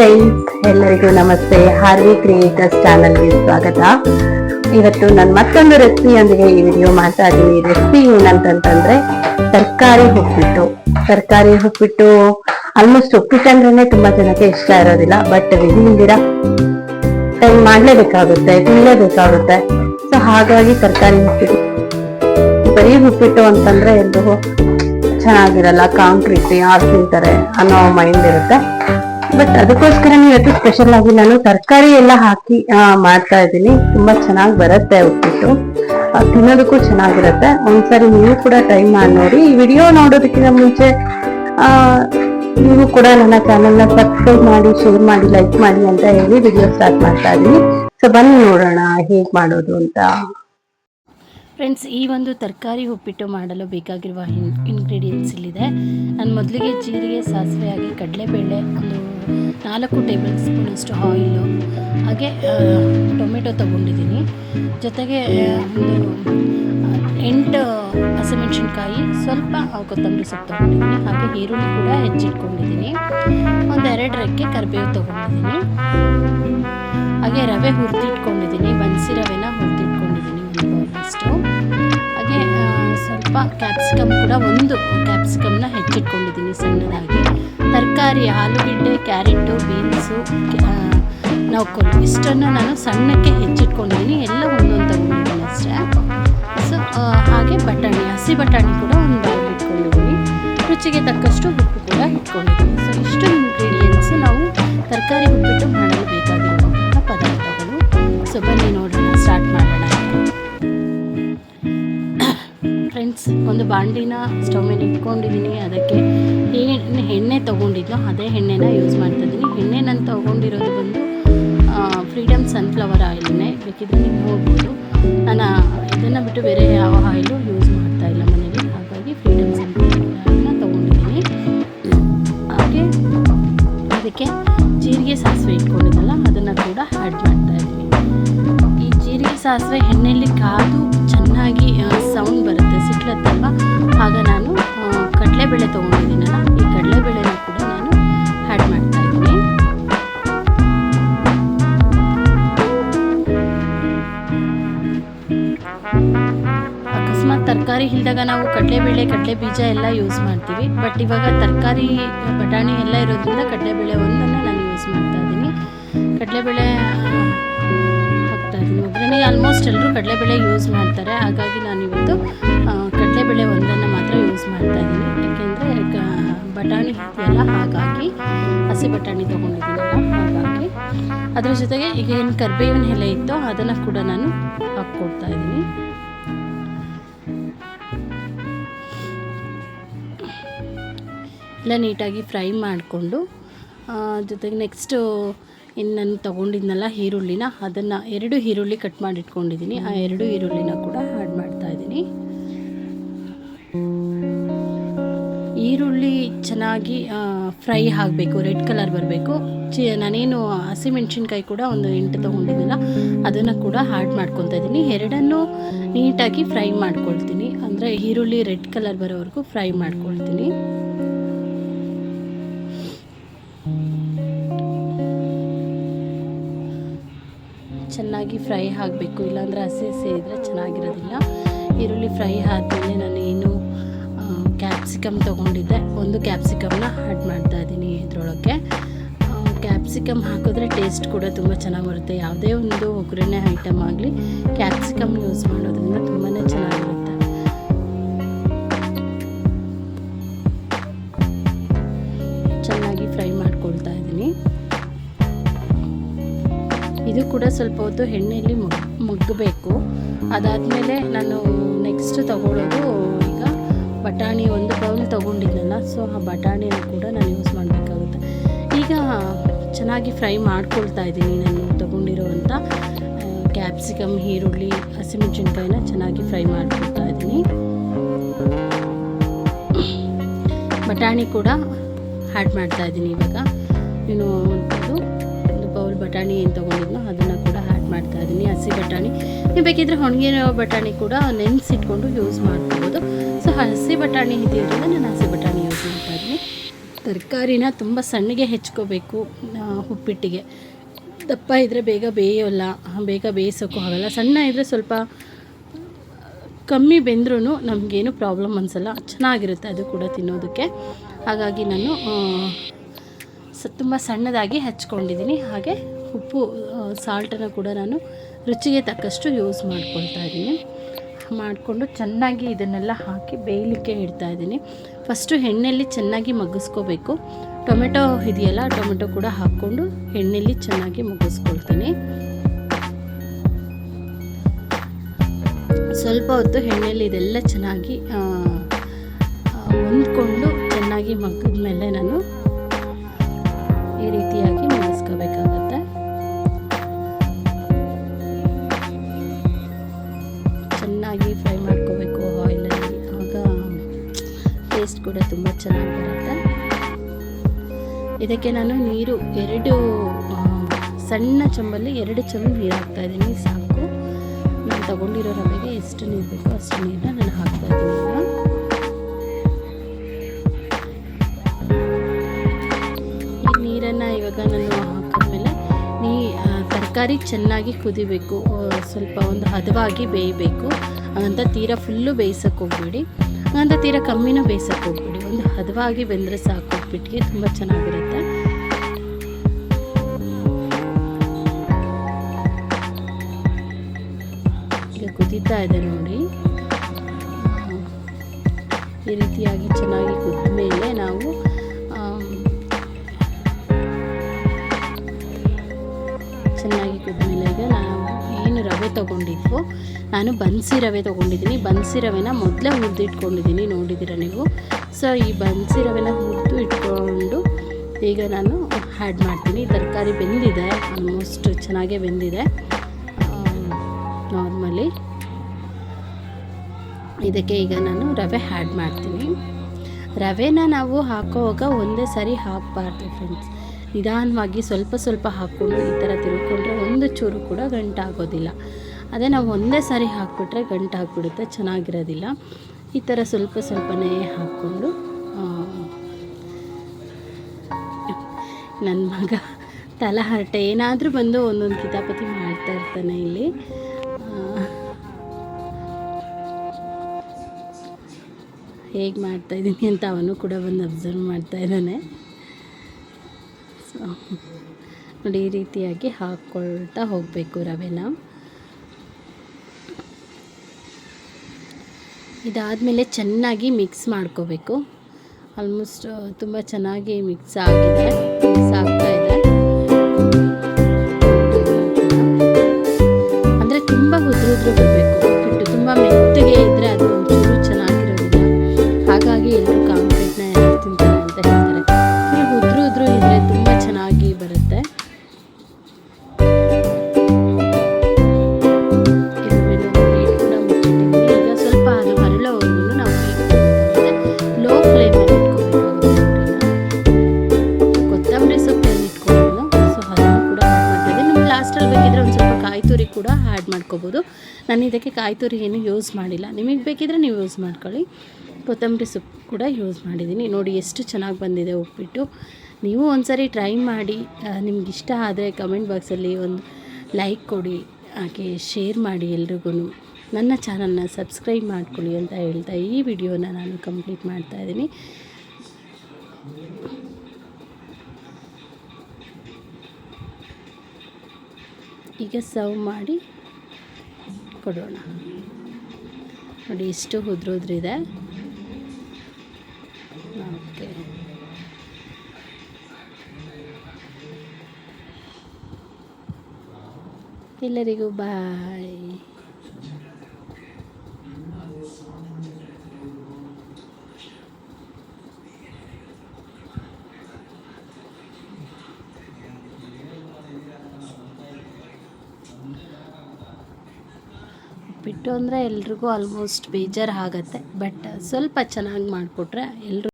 Friends ಎಲ್ಲರಿಗೂ ನಮಸ್ತೆ. Harvey creators ಚಾನಲ್ಗೆ ಸ್ವಾಗತ. ಇವತ್ತು ನಾನು ಮತ್ತೊಂದು ರೆಸಿಪಿಯೊಂದಿಗೆ ಈ ವಿಡಿಯೋ ಮಾಡ್ತಾ ಇದ್ದೀನಿ ರೆಸಿಪಿ ಏನಂತಂತಂದ್ರೆ ತರಕಾರಿ ಉಪ್ಪಿಟ್ಟು. ತರಕಾರಿ ಉಪ್ಪಿಟ್ಟು ಆಲ್ಮೋಸ್ಟ್ ಉಪ್ಪಿಟ್ಟು ಅಂದ್ರೆ ತುಂಬಾ ಜನಕ್ಕೆ ಇಷ್ಟ ಇರೋದಿಲ್ಲ ಬಟ್ ವಿಧಿಲ್ದಿರ ಟೈಮ್ ಮಾಡ್ಲೇಬೇಕಾಗುತ್ತೆ, ತಿನ್ಲೇಬೇಕಾಗುತ್ತೆ. ಸೊ ಹಾಗಾಗಿ ತರಕಾರಿ ಉಪ್ಪಿಟ್ಟು. ಬರೀ ಉಪ್ಪಿಟ್ಟು ಅಂತಂದ್ರೆ ಎಲ್ರಿಗೂ ಚೆನ್ನಾಗಿರಲ್ಲ ಕಾಂಕ್ರೀಟ್ ಯಾರು ತಿಂತಾರೆ ಅನ್ನೋ ಮೈಂಡ್ ಇರುತ್ತೆ. ಬಟ್ ಅದಕ್ಕೋಸ್ಕರ ಇವತ್ತು ಸ್ಪೆಷಲ್ ಆಗಿ ನಾನು ತರಕಾರಿ ಎಲ್ಲ ಹಾಕಿ ಮಾಡ್ತಾ ಇದ್ದೀನಿ. ತುಂಬಾ ಚೆನ್ನಾಗಿ ಬರುತ್ತೆ ಉಪ್ಪಿಟ್ಟು. ತಿನ್ನೋದಕ್ಕೂ ಚೆನ್ನಾಗಿರುತ್ತೆ ಒಂದ್ಸರಿ ನೀವು ಕೂಡ ಟ್ರೈ ಮಾಡಿ ನೋಡಿ. ಈ ವಿಡಿಯೋ ನೋಡೋದಕ್ಕಿಂತ ಮುಂಚೆ ನೀವು ಕೂಡ ನನ್ನ ಚಾನೆಲ್ನ ಸಬ್ಸ್ಕ್ರೈಬ್ ಮಾಡಿ ಶೇರ್ ಮಾಡಿ ಲೈಕ್ ಮಾಡಿ ಅಂತ ಹೇಳಿ ವಿಡಿಯೋ ಸ್ಟಾರ್ಟ್ ಮಾಡ್ತಾ ಇದ್ದೀನಿ. ಸೊ ಬನ್ನಿ ನೋಡೋಣ ಹೇಗೆ ಮಾಡೋದು ಅಂತ. ಫ್ರೆಂಡ್ಸ್, ಈ ಒಂದು ತರಕಾರಿ ಉಪ್ಪಿಟ್ಟು ಮಾಡಲು ಬೇಕಾಗಿರುವ ಇಂಗ್ರೀಡಿಯೆಂಟ್ಸ್ ಇಲ್ಲಿದೆ. ನಾನು ಮೊದಲಿಗೆ ಜೀರಿಗೆ, ಸಾಸಿವೆ, ಹಾಗೆ ಕಡಲೆಬೇಳೆ, ಒಂದು ನಾಲ್ಕು ಟೇಬಲ್ ಸ್ಪೂನಷ್ಟು ಆಯಿಲು, ಹಾಗೆ ಟೊಮೆಟೊ ತೊಗೊಂಡಿದ್ದೀನಿ. ಜೊತೆಗೆ ಒಂದು ಎಂಟು ಹಸಿಮೆಣ್ಸಿನ್ಕಾಯಿ, ಸ್ವಲ್ಪ ಕೊತ್ತಂಬರಿ ಸೊಪ್ಪು ತೊಗೊಂಡಿದ್ದೀನಿ. ಹಾಗೆ ಈರುಳ್ಳಿ ಕೂಡ ಹೆಚ್ಚಿಟ್ಕೊಂಡಿದ್ದೀನಿ. ಒಂದು ಎರಡು ರೆಕ್ಕೆ ಕರಿಬೇವು ತೊಗೊಂಡಿದ್ದೀನಿ. ಹಾಗೆ ರವೆ ಹುರಿದಿಟ್ಕೊಂಡಿದ್ದೀನಿ, ಬನ್ಸಿ ರವೆನ ಹುರಿದಿಟ್ಕೊಂಡಿದ್ದೀನಿ ಒಂದು ಸ್ವಲ್ಪ ಕ್ಯಾಪ್ಸಿಕಮ್ ಕೂಡ ಒಂದು ಕ್ಯಾಪ್ಸಿಕಮ್ನ ಹೆಚ್ಚಿಟ್ಕೊಂಡಿದ್ದೀನಿ ಸಣ್ಣದಾಗಿ. ತರಕಾರಿ, ಆಲೂಗಡ್ಡೆ, ಕ್ಯಾರೆಟು, ಬೀನ್ಸು ನೌಕೋಲು ಇಷ್ಟನ್ನು ನಾನು ಸಣ್ಣಕ್ಕೆ ಹೆಚ್ಚಿಟ್ಕೊಂಡಿದ್ದೀನಿ. ಎಲ್ಲ ಒಂದೊಂದು ತಗೊಂಡಿದ್ದೀನಿ ಅಷ್ಟೇ. ಸೊ ಹಾಗೆ ಬಟಾಣಿ, ಹಸಿ ಬಟಾಣಿ ಕೂಡ ಒಂದು ಇಟ್ಕೊಂಡಿದ್ದೀನಿ. ರುಚಿಗೆ ತಕ್ಕಷ್ಟು ಉಪ್ಪು ಕೂಡ ಇಟ್ಕೊಂಡಿದ್ದೀನಿ. ಸೊ ಇಷ್ಟು ಇಂಗ್ರೀಡಿಯೆಂಟ್ಸು ನಾವು ತರಕಾರಿ ಒಂದು ಬಾಂಡಿನ ಸ್ಟವ್ ಮೇಲೆ ಇಟ್ಕೊಂಡಿದ್ದೀನಿ. ಅದಕ್ಕೆ ಏನು ಎಣ್ಣೆ ತೊಗೊಂಡಿದ್ನೋ ಅದೇ ಎಣ್ಣೆನ ಯೂಸ್ ಮಾಡ್ತಾ ಇದ್ದೀನಿ. ಎಣ್ಣೆ ನಾನು ತೊಗೊಂಡಿರೋದು ಬಂದು ಫ್ರೀಡಮ್ ಸನ್ಫ್ಲವರ್ ಆಯಿಲ್ನೇ ಬೇಕಿದ್ರೆ ನೀವು ನೋಡ್ಬೋದು ನಾನು ಇದನ್ನು ಬಿಟ್ಟು ಬೇರೆ ಯಾವ ತರಕಾರಿ ನಾವು ಕಡಲೆಬೇಳೆ ಕಡಲೆ ಬೀಜ ಎಲ್ಲ ಯೂಸ್ ಮಾಡ್ತೀವಿ. ಬಟ್ ಇವಾಗ ತರಕಾರಿ ಬಟಾಣಿ ಎಲ್ಲ ಇರೋದ್ರಿಂದ ಕಡಲೆಬೇಳೆ ಒಂದನ್ನು ನಾನು ಯೂಸ್ ಮಾಡ್ತಾ ಇದ್ದೀನಿ. ಕಡಲೆಬೇಳೆ ಹಾಕ್ತಾ ಇದ್ದೀನಿ. ಒಗ್ಗರಣೆಗೆ ಆಲ್ಮೋಸ್ಟ್ ಎಲ್ಲರೂ ಕಡಲೆಬೇಳೆ ಯೂಸ್ ಮಾಡ್ತಾರೆ. ಹಾಗಾಗಿ ನಾನು ಆ, ಕಡಲೆಬೇಳೆ ಒಂದನ್ನು ಮಾತ್ರ ಯೂಸ್ ಮಾಡ್ತಾ ಇದ್ದೀನಿ. ಯಾಕೆಂದರೆ ಬಟಾಣಿ ಎಲ್ಲ ಹಾಗಾಗಿ ಹಸಿ ಬಟಾಣಿ ತೊಗೊಂಡಿದ್ದೀನಲ್ಲ ಹಾಗಾಗಿ. ಅದ್ರ ಜೊತೆಗೆ ಈಗ ಏನು ಕರ್ಬೇವಿನ ಎಲೆ ಇತ್ತೋ ಅದನ್ನು ಕೂಡ ನಾನು ಹಾಕ್ಕೊಡ್ತಾ ಇದ್ದೀನಿ. ಎಲ್ಲ ನೀಟಾಗಿ ಫ್ರೈ ಮಾಡಿಕೊಂಡು ಜೊತೆಗೆ ನೆಕ್ಸ್ಟು ಇನ್ನು ನಾನು ತೊಗೊಂಡಿದ್ನಲ್ಲ ಈರುಳ್ಳಿನ, ಅದನ್ನು ಎರಡು ಈರುಳ್ಳಿ ಕಟ್ ಮಾಡಿಟ್ಕೊಂಡಿದ್ದೀನಿ. ಆ ಎರಡು ಈರುಳ್ಳಿನ ಕೂಡ ಆ್ಯಡ್ ಮಾಡ್ತಾ ಇದ್ದೀನಿ. ಈರುಳ್ಳಿ ಚೆನ್ನಾಗಿ ಫ್ರೈ ಆಗಬೇಕು ರೆಡ್ ಕಲರ್ ಬರಬೇಕು. ಚಿ, ನಾನೇನು ಹಸಿಮೆಣ್ಸಿನ್ಕಾಯಿ ಕೂಡ ಒಂದು ಎಂಟು ತೊಗೊಂಡಿದ್ದೀನಲ್ಲ ಅದನ್ನು ಕೂಡ ಆ್ಯಡ್ ಮಾಡ್ಕೊತಾ ಇದ್ದೀನಿ. ಎರಡನ್ನೂ ನೀಟಾಗಿ ಫ್ರೈ ಮಾಡ್ಕೊಳ್ತೀನಿ. ಅಂದರೆ ಈರುಳ್ಳಿ ರೆಡ್ ಕಲರ್ ಬರೋವರೆಗೂ ಫ್ರೈ ಮಾಡ್ಕೊಳ್ತೀನಿ. ಚೆನ್ನಾಗಿ ಫ್ರೈ ಆಗಬೇಕು, ಇಲ್ಲಾಂದರೆ ಹಸಿ ಹಸಿ ಇದ್ದರೆ ಚೆನ್ನಾಗಿರೋದಿಲ್ಲ. ಈರುಳ್ಳಿ ಫ್ರೈ ಆದಮೇಲೆ ನಾನು ಏನು ಕ್ಯಾಪ್ಸಿಕಮ್ ತೊಗೊಂಡಿದ್ದೆ. ಒಂದು ಕ್ಯಾಪ್ಸಿಕಮ್ನ ಆ್ಯಡ್ ಮಾಡ್ತಾ ಇದ್ದೀನಿ ಇದರೊಳಗೆ ಕ್ಯಾಪ್ಸಿಕಮ್ ಹಾಕಿದ್ರೆ ಟೇಸ್ಟ್ ಕೂಡ ತುಂಬ ಚೆನ್ನಾಗಿ ಬರುತ್ತೆ. ಯಾವುದೇ ಒಂದು ಒಗ್ಗರಣೆ ಐಟಮ್ ಆಗಲಿ ಕ್ಯಾಪ್ಸಿಕಮ್ ಯೂಸ್ ಮಾಡೋದ್ರಿಂದ ತುಂಬಾ ಚೆನ್ನಾಗಿ ಇದು ಕೂಡ ಸ್ವಲ್ಪ ಹೊತ್ತು ಎಣ್ಣೆಯಲ್ಲಿ ಮುಗ್ ಮುಗ್ಗಬೇಕು. ಅದಾದಮೇಲೆ ನಾನು ನೆಕ್ಸ್ಟ್ ತಗೊಳ್ಳೋದು ಈಗ ಬಟಾಣಿ ಒಂದು ಬೌಲ್ ತೊಗೊಂಡಿದ್ದೆನಲ್ಲ ಸೊ ಆ ಬಟಾಣಿಯನ್ನು ಕೂಡ ನಾನು ಯೂಸ್ ಮಾಡಬೇಕಾಗುತ್ತೆ. ಈಗ ಚೆನ್ನಾಗಿ ಫ್ರೈ ಮಾಡ್ಕೊಳ್ತಾ ಇದ್ದೀನಿ ನಾನು ತೊಗೊಂಡಿರೋವಂಥ ಕ್ಯಾಪ್ಸಿಕಮ್, ಈರುಳ್ಳಿ, ಹಸಿಮೆಣಸಿನ್ಕಾಯಿನ ಚೆನ್ನಾಗಿ ಫ್ರೈ ಮಾಡ್ಕೊಳ್ತಾ ಇದ್ದೀನಿ. ಬಟಾಣಿ ಕೂಡ ಆ್ಯಡ್ ಮಾಡ್ತಾ ಇದ್ದೀನಿ ಇವಾಗ. ಏನು ಒಂದು ಬಟಾಣಿ ಏನು ತೊಗೊಂಡಿದ್ನೋ ಅದನ್ನು ಕೂಡ ಆ್ಯಡ್ ಮಾಡ್ತಾ ಇದ್ದೀನಿ. ಹಸಿ ಬಟಾಣಿ. ನೀವು ಬೇಕಿದ್ರೆ ಒಣಗಿರೋ ಬಟಾಣಿ ಕೂಡ ನೆನೆಸಿಟ್ಕೊಂಡು ಯೂಸ್ ಮಾಡ್ಕೋಬೋದು ಸೊ ಹಸಿ ಬಟಾಣಿ ಇದೆಯೋದ್ರಿಂದ ನಾನು ಹಸಿ ಬಟಾಣಿ ಯೂಸ್ ಮಾಡ್ತಾ ಇದ್ದೀನಿ. ತರಕಾರಿನ ತುಂಬ ಸಣ್ಣಗೆ ಹೆಚ್ಕೋಬೇಕು ಉಪ್ಪಿಟ್ಟಿಗೆ. ದಪ್ಪ ಇದ್ದರೆ ಬೇಗ ಬೇಯೋಲ್ಲ, ಬೇಗ ಬೇಯಿಸೋಕ್ಕೂ ಆಗಲ್ಲ. ಸಣ್ಣ ಇದ್ದರೆ ಸ್ವಲ್ಪ ಕಮ್ಮಿ ಬೆಂದ್ರೂ ನಮಗೇನು ಪ್ರಾಬ್ಲಮ್ ಅನಿಸಲ್ಲ. ಚೆನ್ನಾಗಿರುತ್ತೆ ಅದು ಕೂಡ ತಿನ್ನೋದಕ್ಕೆ. ಹಾಗಾಗಿ ನಾನು ತುಂಬ ಸಣ್ಣದಾಗಿ ಹಚ್ಕೊಂಡಿದ್ದೀನಿ. ಹಾಗೆ ಉಪ್ಪು ಸಾಲ್ಟನ್ನು ಕೂಡ ನಾನು ರುಚಿಗೆ ತಕ್ಕಷ್ಟು ಯೂಸ್ ಮಾಡ್ಕೊಳ್ತಾ ಇದ್ದೀನಿ. ಮಾಡಿಕೊಂಡು ಚೆನ್ನಾಗಿ ಇದನ್ನೆಲ್ಲ ಹಾಕಿ ಬೇಯಲಿಕ್ಕೆ ಇಡ್ತಾ ಇದ್ದೀನಿ. ಫಸ್ಟು ಎಣ್ಣೆಯಲ್ಲಿ ಚೆನ್ನಾಗಿ ಮಗ್ಗಿಸ್ಕೋಬೇಕು. ಟೊಮೆಟೊ ಇದೆಯಲ್ಲ ಟೊಮೆಟೊ ಕೂಡ ಹಾಕ್ಕೊಂಡು ಎಣ್ಣೆಯಲ್ಲಿ ಚೆನ್ನಾಗಿ ಮಗ್ಗಿಸ್ಕೊಳ್ತೀನಿ. ಸ್ವಲ್ಪ ಹೊತ್ತು ಎಣ್ಣೆಯಲ್ಲಿ ಇದೆಲ್ಲ ಚೆನ್ನಾಗಿ ಹೊಂದ್ಕೊಂಡು ಚೆನ್ನಾಗಿ ಮಗ್ಗಿದ ಮೇಲೆ ನಾನು ಈ ರೀತಿಯಾಗಿ ಇದಕ್ಕೆ ನಾನು ನೀರು ಎರಡು ಸಣ್ಣ ಚಂಬಲ್ಲಿ ಎರಡು ಚಮಚ ನೀರು ಹಾಕ್ತಾ ಇದ್ದೀನಿ, ಸಾಕು. ನಾನು ತಗೊಂಡಿರೋ ರವೆಗೆ ಎಷ್ಟು ನೀರು ಬೇಕೋ ಅಷ್ಟು ನೀರನ್ನ ನಾನು ಹಾಕ್ತಾ ಇದ್ದೀನಿ ಈ ನೀರನ್ನು ಇವಾಗ ನಾನು ಹಾಕಿದ್ಮೇಲೆ ನೀ ತರಕಾರಿ ಚೆನ್ನಾಗಿ ಕುದಿಬೇಕು ಸ್ವಲ್ಪ ಒಂದು ಹದವಾಗಿ ಬೇಯಬೇಕು. ಅಂತ ತೀರಾ ಫುಲ್ಲು ಬೇಯಿಸೋಕೆ ಹೋಗ್ಬೇಡಿ. ಹಾಗಂತ ತೀರಾ ಕಮ್ಮಿನೂ ಬೇಯಿಸೋಕೆ ಹೋಗ್ಬೇಡಿ. ಒಂದು ಹದವಾಗಿ ಬೆಂದರೆ ಸಾಕು. ಉಪ್ಪಿಟ್ಟಿಗೆ ತುಂಬ ಚೆನ್ನಾಗಿರುತ್ತೆ. ಈಗ ಕುದೀತಾ ಇದೆ ನೋಡಿ. ಈ ರೀತಿಯಾಗಿ ಚೆನ್ನಾಗಿ ಕುದ್ದ ಮೇಲೆ ನಾವು ಚೆನ್ನಾಗಿ ಕುದ್ಮೇಲೆ ಈಗ ನಾವು ಏನು ರವೆ ತೊಗೊಂಡಿದ್ವೋ, ನಾನು ಬನ್ಸಿ ರವೆ ತೊಗೊಂಡಿದ್ದೀನಿ. ಬನ್ಸಿ ರವೆನ ಮೊದಲೇ ಹುರಿದಿಟ್ಕೊಂಡಿದ್ದೀನಿ ನೋಡಿದ್ದೀರ ನೀವು? ಸೊ ಈ ಬನ್ಸಿ ರವೆನ ಈಗ ನಾನು ಆ್ಯಡ್ ಮಾಡ್ತೀನಿ. ತರಕಾರಿ ಬೆಂದಿದೆ. ಆಲ್ಮೋಸ್ಟ್ ಚೆನ್ನಾಗೇ ಬೆಂದಿದೆ. ನಾರ್ಮಲಿ ಇದಕ್ಕೆ ಈಗ ನಾನು ರವೆ ಆ್ಯಡ್ ಮಾಡ್ತೀನಿ. ರವೆನ ನಾವು ಹಾಕೋವಾಗ ಒಂದೇ ಸಾರಿ ಹಾಕಬಾರ್ದು ಫ್ರೆಂಡ್ಸ್ ನಿಧಾನವಾಗಿ ಸ್ವಲ್ಪ ಸ್ವಲ್ಪ ಹಾಕ್ಕೊಂಡು ಈ ಥರ ತಿಳ್ಕೊಂಡ್ರೆ ಒಂದು ಚೂರು ಕೂಡ ಗಂಟಾಗೋದಿಲ್ಲ. ಅದೇ ನಾವು ಒಂದೇ ಸಾರಿ ಹಾಕ್ಬಿಟ್ರೆ ಗಂಟಾಗ್ಬಿಡುತ್ತೆ, ಚೆನ್ನಾಗಿರೋದಿಲ್ಲ. ಈ ಥರ ಸ್ವಲ್ಪ ಸ್ವಲ್ಪನೇ ಹಾಕ್ಕೊಂಡು ನನ್ನ ಮಗ ತಲಹರಟೆ ಏನಾದರೂ ಬಂದು ಒಂದೊಂದು ಕಿತಾಪತಿ ಮಾಡ್ತಾ ಇರ್ತಾನೆ ಇಲ್ಲಿ. ಹೇಗೆ ಮಾಡ್ತಾ ಇದ್ದೀನಿ ಅಂತ ಅವನು ಕೂಡ ಬಂದು ಅಬ್ಸರ್ವ್ ಮಾಡ್ತಾ ಇದ್ದಾನೆ. ಸೊ ನೋಡಿ, ಈ ರೀತಿಯಾಗಿ ಹಾಕ್ಕೊಳ್ತಾ ಹೋಗಬೇಕು ರವೆನ. ಇದಾದಮೇಲೆ ಚೆನ್ನಾಗಿ ಮಿಕ್ಸ್ ಮಾಡ್ಕೋಬೇಕು. ಆಲ್ಮೋಸ್ಟ್ ತುಂಬ ಚೆನ್ನಾಗಿ ಮಿಕ್ಸ್ ಆಗಿದೆ. ಮಿಕ್ಸ್ ಕೂಡ ಆ್ಯಡ್ ಮಾಡ್ಕೋಬೋದು. ನಾನು ಇದಕ್ಕೆ ಕಾಯಿ ತುರಿ ಏನು ಯೂಸ್ ಮಾಡಿಲ್ಲ. ನಿಮಗೆ ಬೇಕಿದ್ರೆ ನೀವು ಯೂಸ್ ಮಾಡ್ಕೊಳ್ಳಿ. ಕೊತ್ತಂಬರಿ ಸೊಪ್ಪು ಕೂಡ ಯೂಸ್ ಮಾಡಿದ್ದೀನಿ. ನೋಡಿ ಎಷ್ಟು ಚೆನ್ನಾಗಿ ಬಂದಿದೆ ಉಪ್ಪಿಟ್ಟು. ನೀವು ಒಂದ್ಸರಿ ಟ್ರೈ ಮಾಡಿ ನಿಮ್ಗೆ ಇಷ್ಟ ಆದರೆ ಕಮೆಂಟ್ ಬಾಕ್ಸಲ್ಲಿ ಒಂದು ಲೈಕ್ ಕೊಡಿ, ಹಾಗೆ ಶೇರ್ ಮಾಡಿ ಎಲ್ರಿಗೂ. ನನ್ನ ಚಾನಲ್ನ ಸಬ್ಸ್ಕ್ರೈಬ್ ಮಾಡ್ಕೊಳ್ಳಿ ಅಂತ ಹೇಳ್ತಾ ಈ ವಿಡಿಯೋನ ನಾನು ಕಂಪ್ಲೀಟ್ ಮಾಡ್ತಾ ಈಗ ಸರ್ವ್ ಮಾಡಿ ಕೊಡೋಣ. ನೋಡಿ ಇಷ್ಟು ಉದ್ರೋದ್ರಿದೆ. ಓಕೆ. ಎಲ್ಲರಿಗೂ ಬಾಯ್. ಉಪ್ಪಿಟ್ಟು ಅಂದರೆ ಎಲ್ರಿಗೂ ಆಲ್ಮೋಸ್ಟ್ ಬೇಜಾರು ಆಗತ್ತೆ ಬಟ್ ಸ್ವಲ್ಪ ಚೆನ್ನಾಗಿ ಮಾಡಿಕೊಟ್ರೆ ಎಲ್ಲರೂ